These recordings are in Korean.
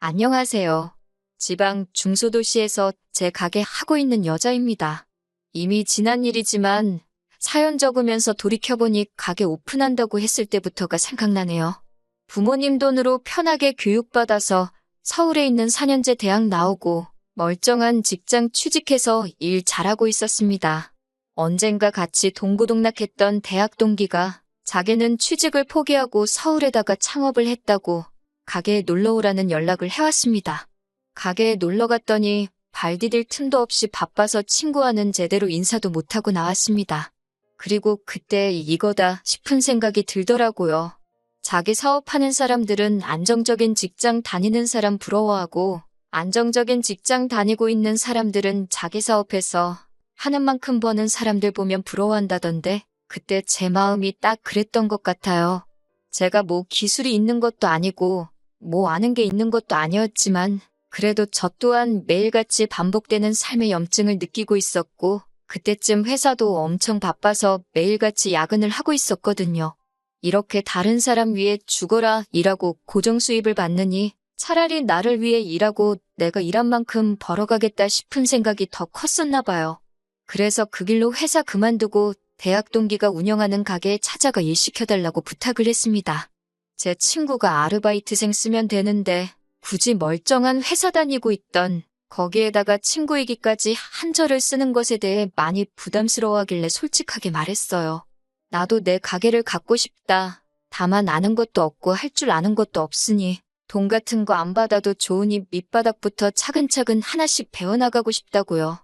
안녕하세요. 지방 중소도시에서 제 가게 하고 있는 여자입니다. 이미 지난 일이지만 사연 적으면서 돌이켜보니 가게 오픈한다고 했을 때부터가 생각나네요. 부모님 돈으로 편하게 교육받아서 서울에 있는 4년제 대학 나오고 멀쩡한 직장 취직해서 일 잘하고 있었습니다. 언젠가 같이 동고동락했던 대학 동기가 자기는 취직을 포기하고 서울에다가 창업을 했다고 가게에 놀러 오라는 연락을 해왔습니다. 가게에 놀러 갔더니 발 디딜 틈도 없이 바빠서 친구와는 제대로 인사도 못하고 나왔습니다. 그리고 그때 이거다 싶은 생각이 들더라고요. 자기 사업하는 사람들은 안정적인 직장 다니는 사람 부러워하고 안정적인 직장 다니고 있는 사람들은 자기 사업해서 하는 만큼 버는 사람들 보면 부러워한다던데 그때 제 마음이 딱 그랬던 것 같아요. 제가 뭐 기술이 있는 것도 아니고 뭐 아는 게 있는 것도 아니었지만 그래도 저 또한 매일같이 반복되는 삶의 염증을 느끼고 있었고 그때쯤 회사도 엄청 바빠서 매일같이 야근을 하고 있었거든요. 이렇게 다른 사람 위해 죽어라 일하고 고정 수입을 받느니 차라리 나를 위해 일하고 내가 일한 만큼 벌어가겠다 싶은 생각이 더 컸었나 봐요. 그래서 그 길로 회사 그만두고 대학 동기가 운영하는 가게에 찾아가 일 시켜달라고 부탁을 했습니다. 제 친구가 아르바이트생 쓰면 되는데 굳이 멀쩡한 회사 다니고 있던 거기에다가 친구이기까지 한절을 쓰는 것에 대해 많이 부담스러워하길래 솔직하게 말했어요. 나도 내 가게를 갖고 싶다. 다만 아는 것도 없고 할 줄 아는 것도 없으니 돈 같은 거 안 받아도 좋으니 밑바닥부터 차근차근 하나씩 배워나가고 싶다고요.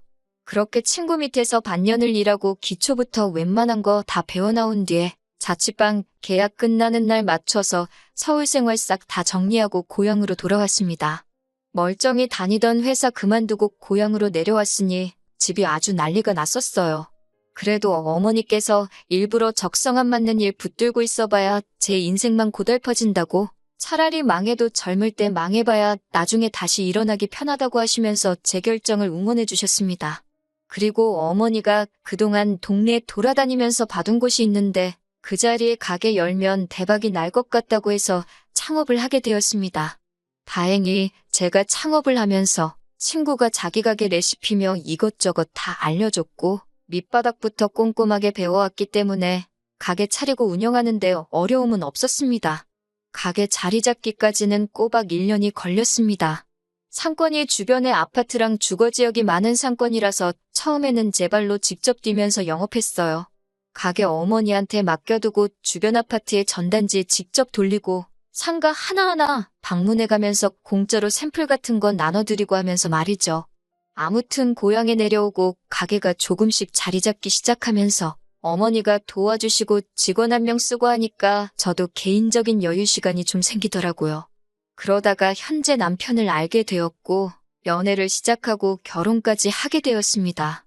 그렇게 친구 밑에서 반년을 일하고 기초부터 웬만한 거 다 배워나온 뒤에 자취방 계약 끝나는 날 맞춰서 서울 생활 싹 다 정리하고 고향으로 돌아왔습니다. 멀쩡히 다니던 회사 그만두고 고향으로 내려왔으니 집이 아주 난리가 났었어요. 그래도 어머니께서 일부러 적성 안 맞는 일 붙들고 있어봐야 제 인생만 고달퍼진다고 차라리 망해도 젊을 때 망해봐야 나중에 다시 일어나기 편하다고 하시면서 제 결정을 응원해 주셨습니다. 그리고 어머니가 그동안 동네에 돌아다니면서 봐둔 곳이 있는데 그 자리에 가게 열면 대박이 날 것 같다고 해서 창업을 하게 되었습니다. 다행히 제가 창업을 하면서 친구가 자기 가게 레시피며 이것저것 다 알려줬고 밑바닥부터 꼼꼼하게 배워왔기 때문에 가게 차리고 운영하는데 어려움은 없었습니다. 가게 자리 잡기까지는 꼬박 1년이 걸렸습니다. 상권이 주변에 아파트랑 주거지역이 많은 상권이라서 처음에는 제 발로 직접 뛰면서 영업했어요. 가게 어머니한테 맡겨두고 주변 아파트의 전단지에 직접 돌리고 상가 하나하나 방문해 가면서 공짜로 샘플 같은 거 나눠드리고 하면서 말이죠. 아무튼 고향에 내려오고 가게가 조금씩 자리 잡기 시작하면서 어머니가 도와주시고 직원 한 명 쓰고 하니까 저도 개인적인 여유 시간이 좀 생기더라고요. 그러다가 현재 남편을 알게 되었고 연애를 시작하고 결혼까지 하게 되었습니다.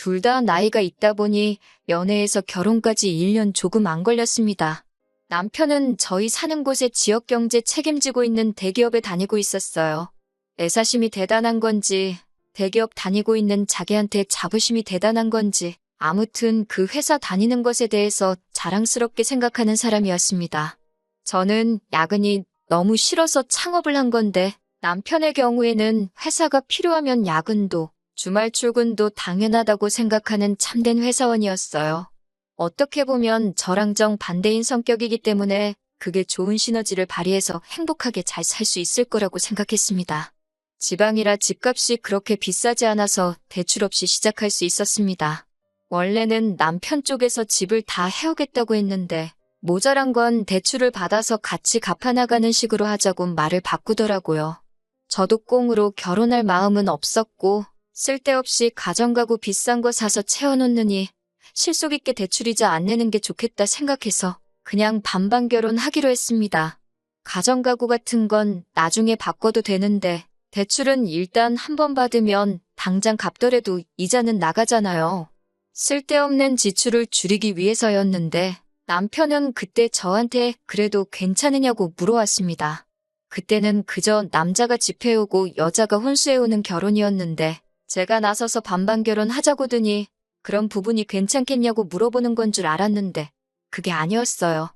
둘 다 나이가 있다 보니 연애에서 결혼까지 1년 조금 안 걸렸습니다. 남편은 저희 사는 곳의 지역 경제 책임지고 있는 대기업에 다니고 있었어요. 애사심이 대단한 건지 대기업 다니고 있는 자기한테 자부심이 대단한 건지 아무튼 그 회사 다니는 것에 대해서 자랑스럽게 생각하는 사람이었습니다. 저는 야근이 너무 싫어서 창업을 한 건데 남편의 경우에는 회사가 필요하면 야근도 주말 출근도 당연하다고 생각하는 참된 회사원이었어요. 어떻게 보면 저랑 정 반대인 성격이기 때문에 그게 좋은 시너지를 발휘해서 행복하게 잘 살 수 있을 거라고 생각했습니다. 지방이라 집값이 그렇게 비싸지 않아서 대출 없이 시작할 수 있었습니다. 원래는 남편 쪽에서 집을 다 해오겠다고 했는데 모자란 건 대출을 받아서 같이 갚아나가는 식으로 하자고 말을 바꾸더라고요. 저도 꽁으로 결혼할 마음은 없었고 쓸데없이 가정가구 비싼 거 사서 채워놓느니 실속 있게 대출이자 안 내는 게 좋겠다 생각해서 그냥 반반 결혼하기로 했습니다. 가정가구 같은 건 나중에 바꿔도 되는데 대출은 일단 한 번 받으면 당장 갚더라도 이자는 나가잖아요. 쓸데없는 지출을 줄이기 위해서였는데 남편은 그때 저한테 그래도 괜찮으냐고 물어왔습니다. 그때는 그저 남자가 집해오고 여자가 혼수해오는 결혼이었는데 제가 나서서 반반 결혼하자고 드니 그런 부분이 괜찮겠냐고 물어보는 건 줄 알았는데 그게 아니었어요.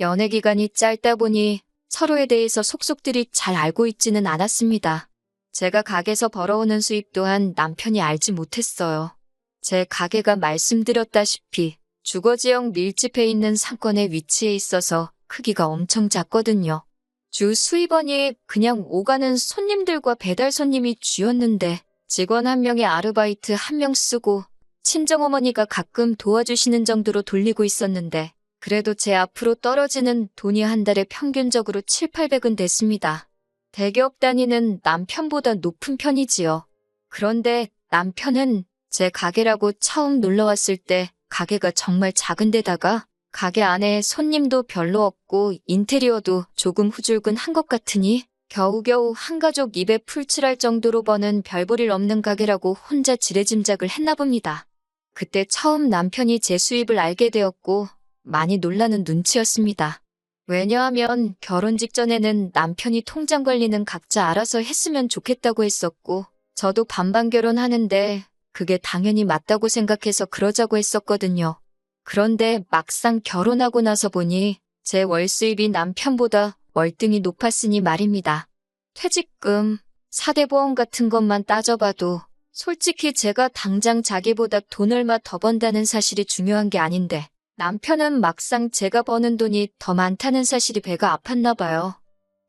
연애 기간이 짧다 보니 서로에 대해서 속속들이 잘 알고 있지는 않았습니다. 제가 가게에서 벌어오는 수입 또한 남편이 알지 못했어요. 제 가게가 말씀드렸다시피 주거지역 밀집해 있는 상권에 위치해 있어서 크기가 엄청 작거든요. 주 수입원이 그냥 오가는 손님들과 배달 손님이 주였는데 직원 한 명에 아르바이트 한 명 쓰고 친정어머니가 가끔 도와주시는 정도로 돌리고 있었는데 그래도 제 앞으로 떨어지는 돈이 한 달에 평균적으로 7, 800은 됐습니다. 대기업 단위는 남편보다 높은 편이지요. 그런데 남편은 제 가게라고 처음 놀러 왔을 때 가게가 정말 작은 데다가 가게 안에 손님도 별로 없고 인테리어도 조금 후줄근 한 것 같으니 겨우겨우 한 가족 입에 풀칠할 정도로 버는 별볼일 없는 가게라고 혼자 지레짐작을 했나 봅니다. 그때 처음 남편이 제 수입을 알게 되었고 많이 놀라는 눈치였습니다. 왜냐하면 결혼 직전에는 남편이 통장 관리는 각자 알아서 했으면 좋겠다고 했었고 저도 반반 결혼하는데 그게 당연히 맞다고 생각해서 그러자고 했었거든요. 그런데 막상 결혼하고 나서 보니 제 월 수입이 남편보다 월등히 높았으니 말입니다. 퇴직금, 사대보험 같은 것만 따져봐도 솔직히 제가 당장 자기보다 돈 얼마 더 번다는 사실이 중요한 게 아닌데 남편은 막상 제가 버는 돈이 더 많다는 사실이 배가 아팠나 봐요.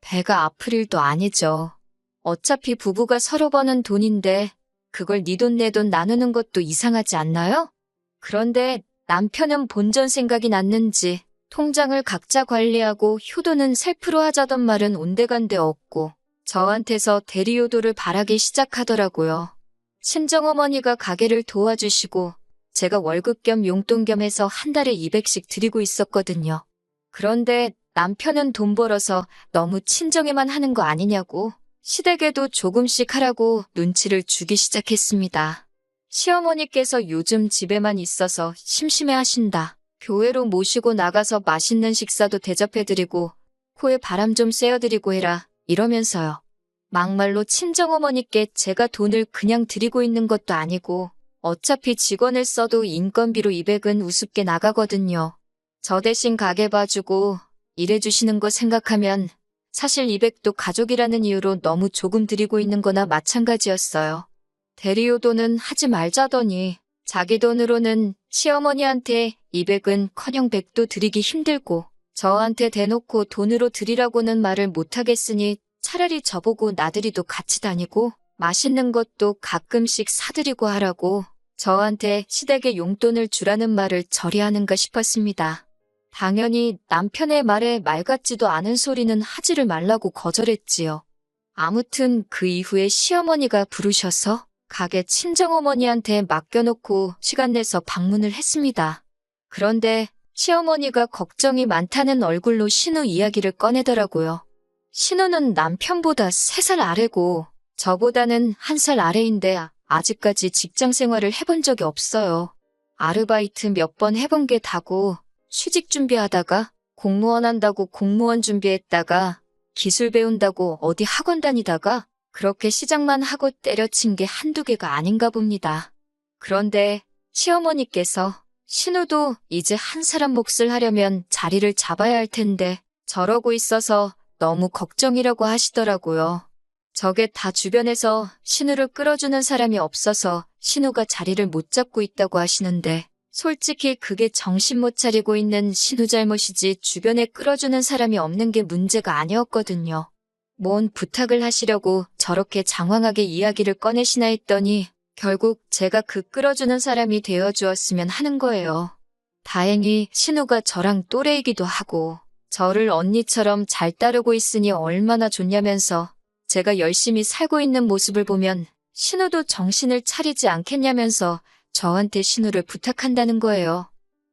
배가 아플 일도 아니죠. 어차피 부부가 서로 버는 돈인데 그걸 네 돈 내 돈 나누는 것도 이상하지 않나요? 그런데 남편은 본전 생각이 났는지 통장을 각자 관리하고 효도는 셀프로 하자던 말은 온데간데 없고 저한테서 대리효도를 바라기 시작하더라고요. 친정어머니가 가게를 도와주시고 제가 월급 겸 용돈 겸 해서 한 달에 200씩 드리고 있었거든요. 그런데 남편은 돈 벌어서 너무 친정에만 하는 거 아니냐고 시댁에도 조금씩 하라고 눈치를 주기 시작했습니다. 시어머니께서 요즘 집에만 있어서 심심해 하신다. 교회로 모시고 나가서 맛있는 식사도 대접해드리고 코에 바람 좀 쐬어드리고 해라 이러면서요. 막말로 친정어머니께 제가 돈을 그냥 드리고 있는 것도 아니고 어차피 직원을 써도 인건비로 200은 우습게 나가거든요. 저 대신 가게 봐주고 일해주시는 거 생각하면 사실 200도 가족이라는 이유로 너무 조금 드리고 있는 거나 마찬가지였어요. 대리효도는 하지 말자더니 자기 돈으로는 시어머니한테 200은 커녕 100도 드리기 힘들고 저한테 대놓고 돈으로 드리라고는 말을 못하겠으니 차라리 저보고 나들이도 같이 다니고 맛있는 것도 가끔씩 사드리고 하라고 저한테 시댁에 용돈을 주라는 말을 저리 하는가 싶었습니다. 당연히 남편의 말에 말 같지도 않은 소리는 하지를 말라고 거절했지요. 아무튼 그 이후에 시어머니가 부르셔서 가게 친정어머니한테 맡겨놓고 시간 내서 방문을 했습니다. 그런데 시어머니가 걱정이 많다는 얼굴로 신우 이야기를 꺼내더라고요. 신우는 남편보다 3살 아래고 저보다는 한 살 아래인데 아직까지 직장 생활을 해본 적이 없어요. 아르바이트 몇 번 해본 게 다고 취직 준비하다가 공무원 한다고 공무원 준비했다가 기술 배운다고 어디 학원 다니다가 그렇게 시작만 하고 때려친 게 한두 개가 아닌가 봅니다. 그런데 시어머니께서 신우도 이제 한 사람 몫을 하려면 자리를 잡아야 할 텐데 저러고 있어서 너무 걱정이라고 하시더라고요. 저게 다 주변에서 신우를 끌어주는 사람이 없어서 신우가 자리를 못 잡고 있다고 하시는데 솔직히 그게 정신 못 차리고 있는 신우 잘못이지 주변에 끌어주는 사람이 없는 게 문제가 아니었거든요. 뭔 부탁을 하시려고 저렇게 장황하게 이야기를 꺼내시나 했더니 결국 제가 그 끌어주는 사람이 되어 주었으면 하는 거예요. 다행히 신우가 저랑 또래이기도 하고 저를 언니처럼 잘 따르고 있으니 얼마나 좋냐면서 제가 열심히 살고 있는 모습을 보면 신우도 정신을 차리지 않겠냐면서 저한테 신우를 부탁한다는 거예요.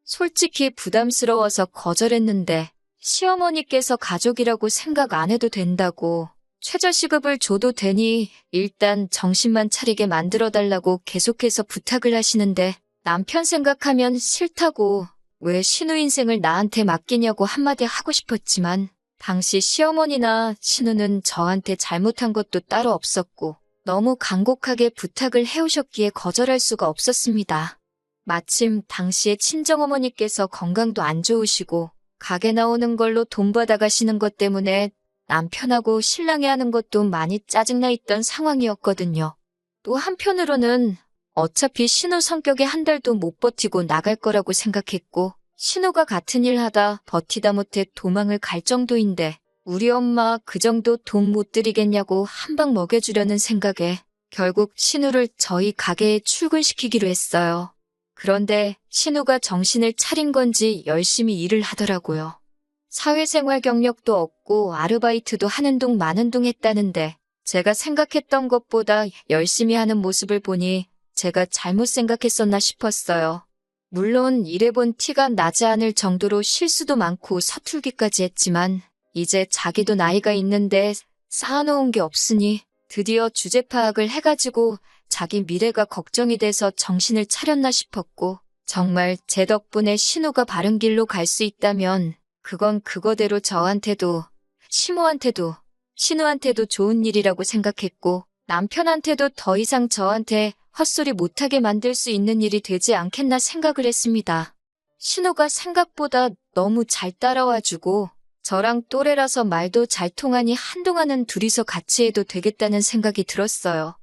솔직히 부담스러워서 거절했는데 시어머니께서 가족이라고 생각 안 해도 된다고 최저시급을 줘도 되니 일단 정신만 차리게 만들어 달라고 계속해서 부탁을 하시는데 남편 생각하면 싫다고 왜 신우 인생을 나한테 맡기냐고 한마디 하고 싶었지만 당시 시어머니나 신우는 저한테 잘못한 것도 따로 없었고 너무 간곡하게 부탁을 해오셨기에 거절할 수가 없었습니다. 마침 당시에 친정어머니께서 건강도 안 좋으시고 가게 나오는 걸로 돈 받아가시는 것 때문에 남편하고 신랑이 하는 것도 많이 짜증나 있던 상황이었거든요. 또 한편으로는 어차피 신우 성격에 한 달도 못 버티고 나갈 거라고 생각했고, 신우가 같은 일 하다 버티다 못해 도망을 갈 정도인데, 우리 엄마 그 정도 돈 못 드리겠냐고 한 방 먹여주려는 생각에 결국 신우를 저희 가게에 출근시키기로 했어요. 그런데 신우가 정신을 차린 건지 열심히 일을 하더라고요. 사회생활 경력도 없고 아르바이트도 하는 둥 마는 둥 했다는데 제가 생각했던 것보다 열심히 하는 모습을 보니 제가 잘못 생각했었나 싶었어요. 물론 일해본 티가 나지 않을 정도로 실수도 많고 서툴기까지 했지만 이제 자기도 나이가 있는데 쌓아놓은 게 없으니 드디어 주제 파악을 해가지고 자기 미래가 걱정이 돼서 정신을 차렸나 싶었고 정말 제 덕분에 신우가 바른 길로 갈 수 있다면 그건 그거대로 저한테도 시모한테도 신우한테도 좋은 일이라고 생각했고 남편한테도 더 이상 저한테 헛소리 못하게 만들 수 있는 일이 되지 않겠나 생각을 했습니다. 신우가 생각보다 너무 잘 따라와주고 저랑 또래라서 말도 잘 통하니 한동안은 둘이서 같이 해도 되겠다는 생각이 들었어요.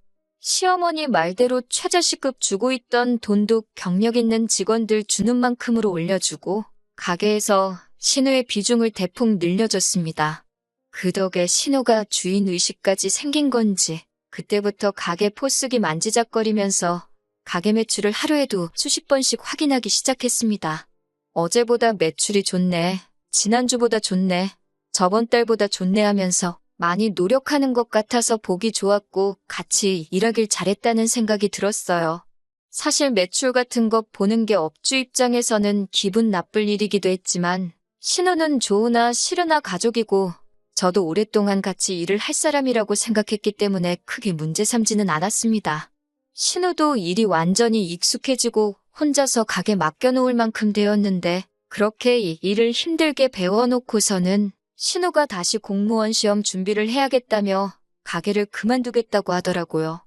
시어머니 말대로 최저시급 주고 있던 돈도 경력 있는 직원들 주는 만큼으로 올려주고 가게에서 신우의 비중을 대폭 늘려줬습니다. 그 덕에 신우가 주인 의식까지 생긴 건지 그때부터 가게 포스기 만지작거리면서 가게 매출을 하루에도 수십 번씩 확인하기 시작했습니다. 어제보다 매출이 좋네. 지난주보다 좋네. 저번 달보다 좋네 하면서 많이 노력하는 것 같아서 보기 좋았고 같이 일하길 잘했다는 생각이 들었어요. 사실 매출 같은 것 보는 게 업주 입장에서는 기분 나쁠 일이기도 했지만 신우는 좋으나 싫으나 가족이고 저도 오랫동안 같이 일을 할 사람이라고 생각했기 때문에 크게 문제 삼지는 않았습니다. 신우도 일이 완전히 익숙해지고 혼자서 가게 맡겨놓을 만큼 되었는데 그렇게 일을 힘들게 배워놓고서는 신우가 다시 공무원 시험 준비를 해야겠다며 가게를 그만두겠다고 하더라고요.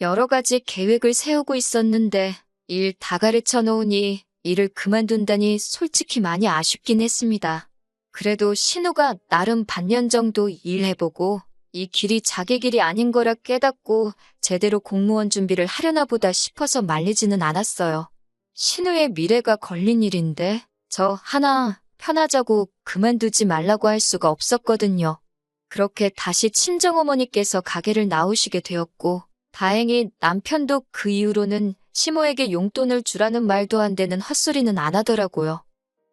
여러 가지 계획을 세우고 있었는데 일 다 가르쳐 놓으니 일을 그만둔다니 솔직히 많이 아쉽긴 했습니다. 그래도 신우가 나름 반년 정도 일해보고 이 길이 자기 길이 아닌 거라 깨닫고 제대로 공무원 준비를 하려나 보다 싶어서 말리지는 않았어요. 신우의 미래가 걸린 일인데 저 하나 편하자고 그만두지 말라고 할 수가 없었거든요. 그렇게 다시 친정어머니께서 가게를 나오시게 되었고 다행히 남편도 그 이후로는 시모에게 용돈을 주라는 말도 안 되는 헛소리는 안 하더라고요.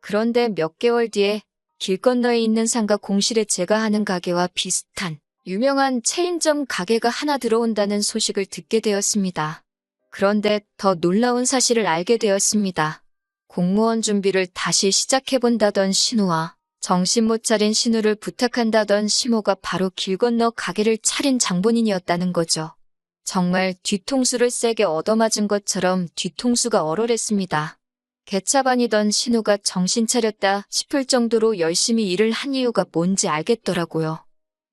그런데 몇 개월 뒤에 길 건너에 있는 상가 공실에 제가 하는 가게와 비슷한 유명한 체인점 가게가 하나 들어온다는 소식을 듣게 되었습니다. 그런데 더 놀라운 사실을 알게 되었습니다. 공무원 준비를 다시 시작해본다던 신우와 정신 못 차린 신우를 부탁한다던 시모가 바로 길 건너 가게를 차린 장본인이었다는 거죠. 정말 뒤통수를 세게 얻어맞은 것처럼 뒤통수가 얼얼했습니다. 개차반이던 신우가 정신 차렸다 싶을 정도로 열심히 일을 한 이유가 뭔지 알겠더라고요.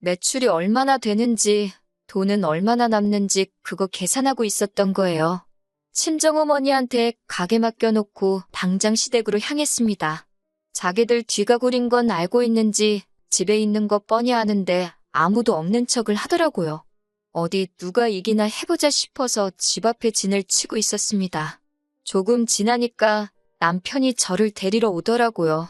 매출이 얼마나 되는지, 돈은 얼마나 남는지 그거 계산하고 있었던 거예요. 친정어머니한테 가게 맡겨놓고 당장 시댁으로 향했습니다. 자기들 뒤가 구린 건 알고 있는지 집에 있는 거 뻔히 아는데 아무도 없는 척을 하더라고요. 어디 누가 이기나 해보자 싶어서 집 앞에 진을 치고 있었습니다. 조금 지나니까 남편이 저를 데리러 오더라고요.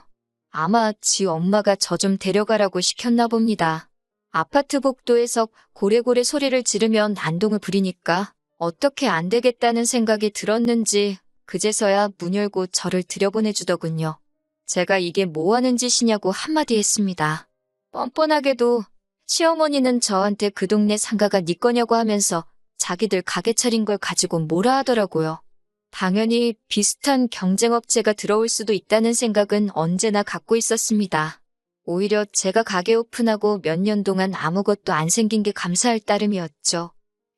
아마 지 엄마가 저 좀 데려가라고 시켰나 봅니다. 아파트 복도에서 고래고래 소리를 지르면 안동을 부리니까 어떻게 안 되겠다는 생각이 들었는지 그제서야 문 열고 저를 들여보내주더군요. 제가 이게 뭐 하는 짓이냐고 한마디 했습니다. 뻔뻔하게도 시어머니는 저한테 그 동네 상가가 네 거냐고 하면서 자기들 가게 차린 걸 가지고 뭐라 하더라고요. 당연히 비슷한 경쟁업체가 들어올 수도 있다는 생각은 언제나 갖고 있었습니다. 오히려 제가 가게 오픈하고 몇 년 동안 아무것도 안 생긴 게 감사할 따름이었죠.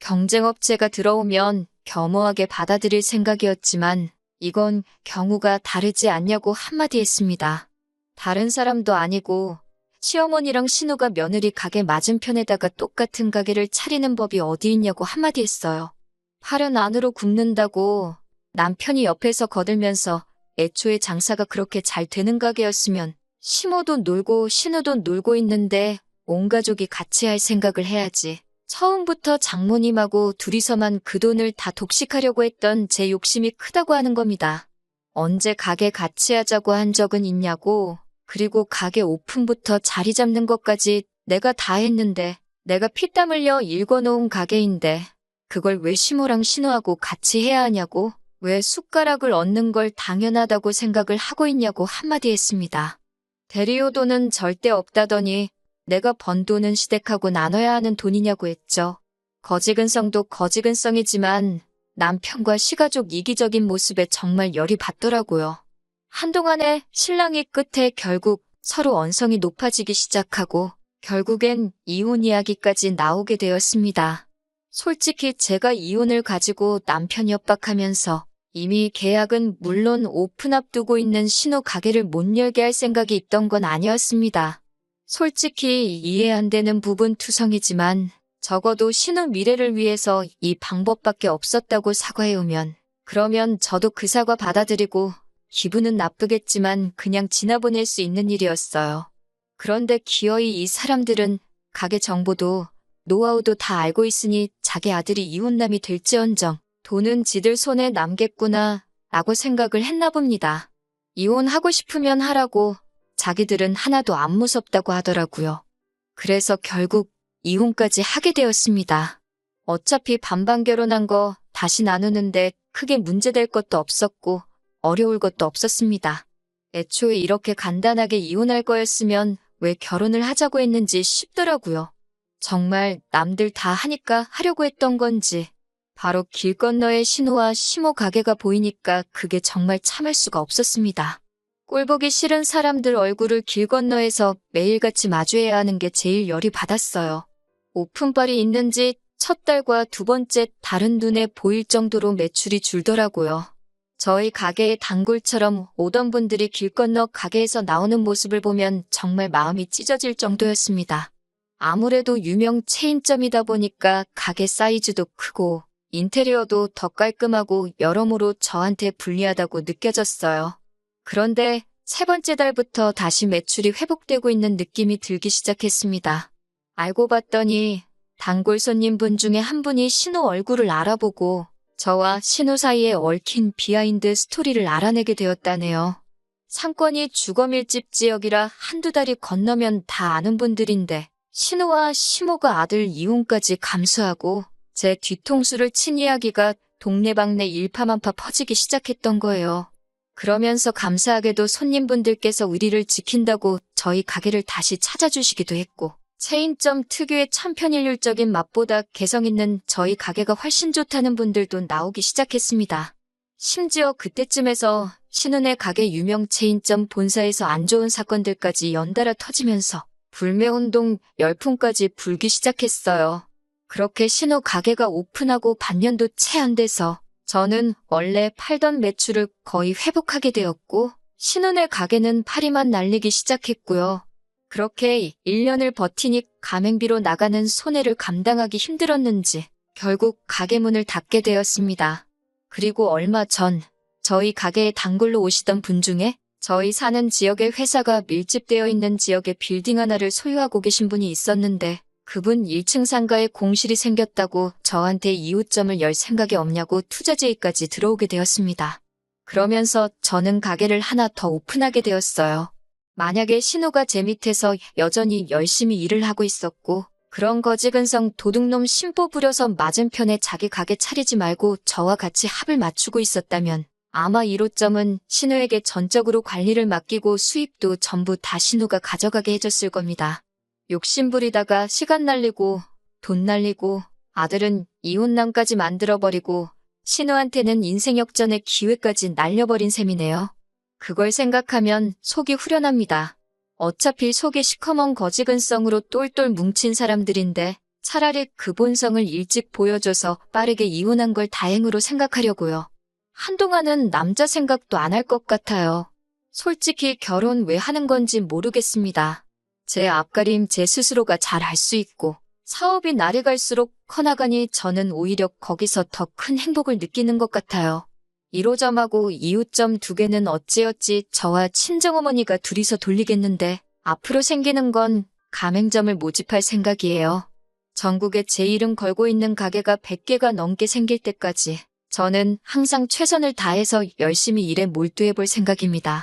경쟁업체가 들어오면 겸허하게 받아들일 생각이었지만 이건 경우가 다르지 않냐고 한마디 했습니다. 다른 사람도 아니고 시어머니랑 신우가 며느리 가게 맞은편에다가 똑같은 가게를 차리는 법이 어디 있냐고 한마디 했어요. 팔은 안으로 굽는다고 남편이 옆에서 거들면서 애초에 장사가 그렇게 잘 되는 가게였으면 시모도 놀고 신우도 놀고 있는데 온 가족이 같이 할 생각을 해야지. 처음부터 장모님하고 둘이서만 그 돈을 다 독식하려고 했던 제 욕심이 크다고 하는 겁니다. 언제 가게 같이 하자고 한 적은 있냐고, 그리고 가게 오픈부터 자리 잡는 것까지 내가 다 했는데, 내가 피땀 흘려 일궈놓은 가게인데, 그걸 왜 시모랑 신우하고 같이 해야 하냐고, 왜 숟가락을 얻는 걸 당연하다고 생각을 하고 있냐고 한마디 했습니다. 돈은 절대 없다더니 내가 번 돈은 시댁하고 나눠야 하는 돈이냐고 했죠. 거지근성도 거지근성이지만 남편과 시가족 이기적인 모습에 정말 열이 받더라고요. 한동안의 신랑이 끝에 결국 서로 언성이 높아지기 시작하고 결국엔 이혼 이야기까지 나오게 되었습니다. 솔직히 제가 이혼을 가지고 남편 협박하면서 이미 계약은 물론 오픈 앞두고 있는 신호 가게를 못 열게 할 생각이 있던 건 아니었습니다. 솔직히 이해 안 되는 부분 투성이지만 적어도 신우 미래를 위해서 이 방법밖에 없었다고 사과해오면 그러면 저도 그 사과 받아들이고 기분은 나쁘겠지만 그냥 지나보낼 수 있는 일이었어요. 그런데 기어이 이 사람들은 가게 정보도 노하우도 다 알고 있으니 자기 아들이 이혼남이 될지언정 돈은 지들 손에 남겠구나 라고 생각을 했나 봅니다. 이혼하고 싶으면 하라고 자기들은 하나도 안 무섭다고 하더라고요. 그래서 결국 이혼까지 하게 되었습니다. 어차피 반반 결혼한 거 다시 나누는데 크게 문제될 것도 없었고 어려울 것도 없었습니다. 애초에 이렇게 간단하게 이혼할 거였으면 왜 결혼을 하자고 했는지 싶더라고요. 정말 남들 다 하니까 하려고 했던 건지 바로 길 건너에 신호와 시모 가게가 보이니까 그게 정말 참을 수가 없었습니다. 꼴보기 싫은 사람들 얼굴을 길 건너에서 매일같이 마주해야 하는 게 제일 열이 받았어요. 오픈빨이 있는지 첫 달과 두 번째 다른 눈에 보일 정도로 매출이 줄더라고요. 저희 가게의 단골처럼 오던 분들이 길 건너 가게에서 나오는 모습을 보면 정말 마음이 찢어질 정도였습니다. 아무래도 유명 체인점이다 보니까 가게 사이즈도 크고 인테리어도 더 깔끔하고 여러모로 저한테 불리하다고 느껴졌어요. 그런데 세 번째 달부터 다시 매출이 회복되고 있는 느낌이 들기 시작했습니다. 알고 봤더니 단골 손님분 중에 한 분이 신우 얼굴을 알아보고 저와 신우 사이에 얽힌 비하인드 스토리를 알아내게 되었다네요. 상권이 주거밀집 지역이라 한두 달이 건너면 다 아는 분들인데 신우와 시모가 아들 이혼까지 감수하고 제 뒤통수를 친 이야기가 동네방네 일파만파 퍼지기 시작했던 거예요. 그러면서 감사하게도 손님분들께서 우리를 지킨다고 저희 가게를 다시 찾아주시기도 했고 체인점 특유의 천편일률적인 맛보다 개성 있는 저희 가게가 훨씬 좋다는 분들도 나오기 시작했습니다. 심지어 그때쯤에서 신은의 가게 유명 체인점 본사에서 안 좋은 사건들까지 연달아 터지면서 불매운동 열풍까지 불기 시작했어요. 그렇게 신호 가게가 오픈하고 반년도 채 안 돼서 저는 원래 팔던 매출을 거의 회복하게 되었고 신혼의 가게는 파리만 날리기 시작했고요. 그렇게 1년을 버티니 가맹비로 나가는 손해를 감당하기 힘들었는지 결국 가게 문을 닫게 되었습니다. 그리고 얼마 전 저희 가게에 단골로 오시던 분 중에 저희 사는 지역에 회사가 밀집되어 있는 지역에 빌딩 하나를 소유하고 계신 분이 있었는데 그분 1층 상가에 공실이 생겼다고 저한테 이웃점을 열 생각이 없냐고 투자 제의까지 들어오게 되었습니다. 그러면서 저는 가게를 하나 더 오픈하게 되었어요. 만약에 신호가 제 밑에서 여전히 열심히 일을 하고 있었고 그런 거지근성 도둑놈 심보 부려서 맞은편에 자기 가게 차리지 말고 저와 같이 합을 맞추고 있었다면 아마 1호점은 신호에게 전적으로 관리를 맡기고 수입도 전부 다 신호가 가져가게 해줬을 겁니다. 욕심부리다가 시간 날리고 돈 날리고 아들은 이혼남까지 만들어버리고 신우한테는 인생 역전의 기회까지 날려버린 셈이네요. 그걸 생각하면 속이 후련합니다. 어차피 속이 시커먼 거지근성으로 똘똘 뭉친 사람들인데 차라리 그 본성을 일찍 보여줘서 빠르게 이혼한 걸 다행으로 생각하려고요. 한동안은 남자 생각도 안 할 것 같아요. 솔직히 결혼 왜 하는 건지 모르겠습니다. 제 앞가림 제 스스로가 잘 알 수 있고 사업이 날이 갈수록 커나가니 저는 오히려 거기서 더 큰 행복을 느끼는 것 같아요. 1호점하고 2호점 두 개는 어찌어찌 저와 친정어머니가 둘이서 돌리겠는데 앞으로 생기는 건 가맹점을 모집할 생각이에요. 전국에 제 이름 걸고 있는 가게가 100개가 넘게 생길 때까지 저는 항상 최선을 다해서 열심히 일에 몰두해 볼 생각입니다.